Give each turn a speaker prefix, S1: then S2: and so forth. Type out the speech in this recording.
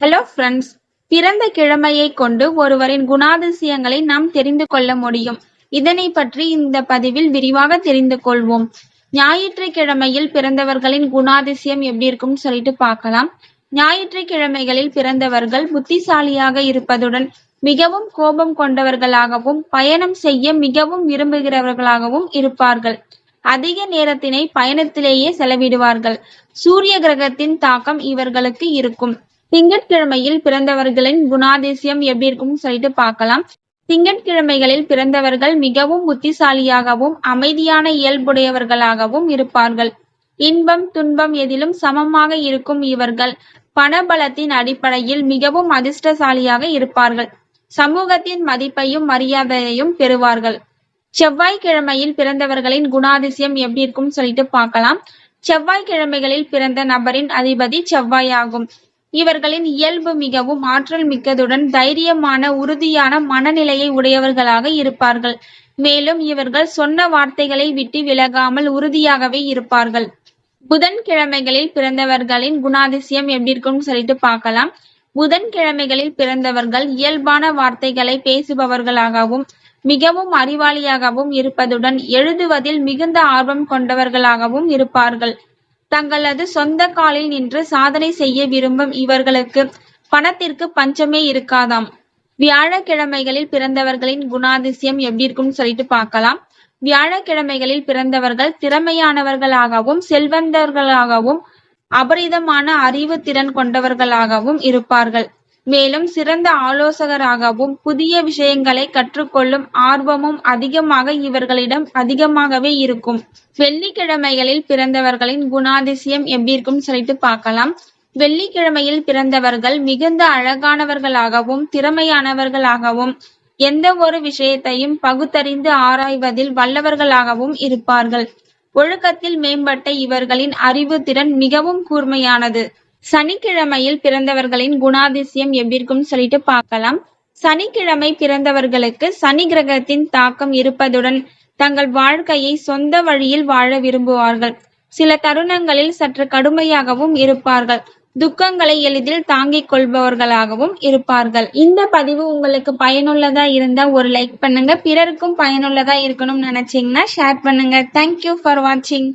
S1: Hello friends பிறந்த கிழமையை கொண்டு ஒருவரின் குணாதிசயங்களை நாம் தெரிந்து கொள்ள முடியும். இதனை பற்றி இந்த பதிவில் விரிவாக தெரிந்து கொள்வோம். ஞாயிற்றுக்கிழமையில் பிறந்தவர்களின் குணாதிசயம் எப்படி இருக்கும்னு சொல்லிட்டு பார்க்கலாம். ஞாயிற்றுக்கிழமைகளில் பிறந்தவர்கள் புத்திசாலியாக இருப்பதுடன் மிகவும் கோபம் கொண்டவர்களாகவும் பயணம் செய்ய மிகவும் விரும்புகிறவர்களாகவும் இருப்பார்கள். அதிக நேரத்தினை பயணத்திலேயே செலவிடுவார்கள். சூரிய கிரகத்தின் தாக்கம் இவர்களுக்கு இருக்கும். திங்கட்கிழமையில் பிறந்தவர்களின் குணாதிசயம் எப்படி இருக்கும்னு சொல்லிட்டு பார்க்கலாம். திங்கட்கிழமைகளில் பிறந்தவர்கள் மிகவும் புத்திசாலியாகவும் அமைதியான இயல்புடையவர்களாகவும் இருப்பார்கள். இன்பம் துன்பம் எதிலும் சமமாக இருக்கும் இவர்கள் பணபலத்தின் அடிப்படையில் மிகவும் அதிர்ஷ்டசாலியாக இருப்பார்கள். சமூகத்தின் மதிப்பையும் மரியாதையையும் பெறுவார்கள். செவ்வாய்க்கிழமையில் பிறந்தவர்களின் குணாதிசயம் எப்படி இருக்கும்னு சொல்லிட்டு பார்க்கலாம். செவ்வாய்க்கிழமைகளில் பிறந்த நபரின் அதிபதி செவ்வாயாகும். இவர்களின் இயல்பு மிகவும் ஆற்றல் மிக்கதுடன் தைரியமான உறுதியான மனநிலையை உடையவர்களாக இருப்பார்கள். மேலும் இவர்கள் சொன்ன வார்த்தைகளை விட்டு விலகாமல் உறுதியாகவே இருப்பார்கள். புதன்கிழமைகளில் பிறந்தவர்களின் குணாதிசயம் எப்படி இருக்கும்னு சொல்லிட்டு பார்க்கலாம். புதன்கிழமைகளில் பிறந்தவர்கள் இயல்பான வார்த்தைகளை பேசுபவர்களாகவும் மிகவும் அறிவாளியாகவும் இருப்பதுடன் எழுதுவதில் மிகுந்த ஆர்வம் கொண்டவர்களாகவும் இருப்பார்கள். தங்களது சொந்த காலில் நின்று சாதனை செய்ய விரும்பும் இவர்களுக்கு பணத்திற்கு பஞ்சமே இருக்காதாம். வியாழக்கிழமைகளில் பிறந்தவர்களின் குணாதிசயம் எப்படி இருக்கும்னு சொல்லிட்டு பார்க்கலாம். வியாழக்கிழமைகளில் பிறந்தவர்கள் திறமையானவர்களாகவும் செல்வந்தர்களாகவும் அபரிதமான அறிவு திறன் கொண்டவர்களாகவும் இருப்பார்கள். மேலும் சிறந்த ஆலோசகராகவும் புதிய விஷயங்களை கற்றுக்கொள்ளும் ஆர்வமும் அதிகமாக இவர்களிடம் அதிகமாகவே இருக்கும். வெள்ளிக்கிழமைகளில் பிறந்தவர்களின் குணாதிசயம் எப்படி இருக்கும்னு சொல்லிட்டு பார்க்கலாம். வெள்ளிக்கிழமையில் பிறந்தவர்கள் மிகுந்த அழகானவர்களாகவும் திறமையானவர்களாகவும் எந்த ஒரு விஷயத்தையும் பகுத்தறிந்து ஆராய்வதில் வல்லவர்களாகவும் இருப்பார்கள். ஒழுக்கத்தில் மேம்பட்ட இவர்களின் அறிவு திறன் மிகவும் கூர்மையானது. சனிக்கிழமையில் பிறந்தவர்களின் குணாதிசயம் எப்படி இருக்கும்னு சொல்லிட்டு பார்க்கலாம். சனிக்கிழமை பிறந்தவர்களுக்கு சனி கிரகத்தின் தாக்கம் இருப்பதுடன் தங்கள் வாழ்க்கையை சொந்த வழியில் வாழ விரும்புவார்கள். சில தருணங்களில் சற்று கடுமையாகவும் இருப்பார்கள். துக்கங்களை எளிதில் தாங்கிக் கொள்பவர்களாகவும் இருப்பார்கள். இந்த பதிவு உங்களுக்கு பயனுள்ளதா இருந்தா ஒரு லைக் பண்ணுங்க. பிறருக்கும் பயனுள்ளதா இருக்கணும்னு நினைச்சீங்கன்னா ஷேர் பண்ணுங்க. தேங்க்யூ ஃபார் வாட்சிங்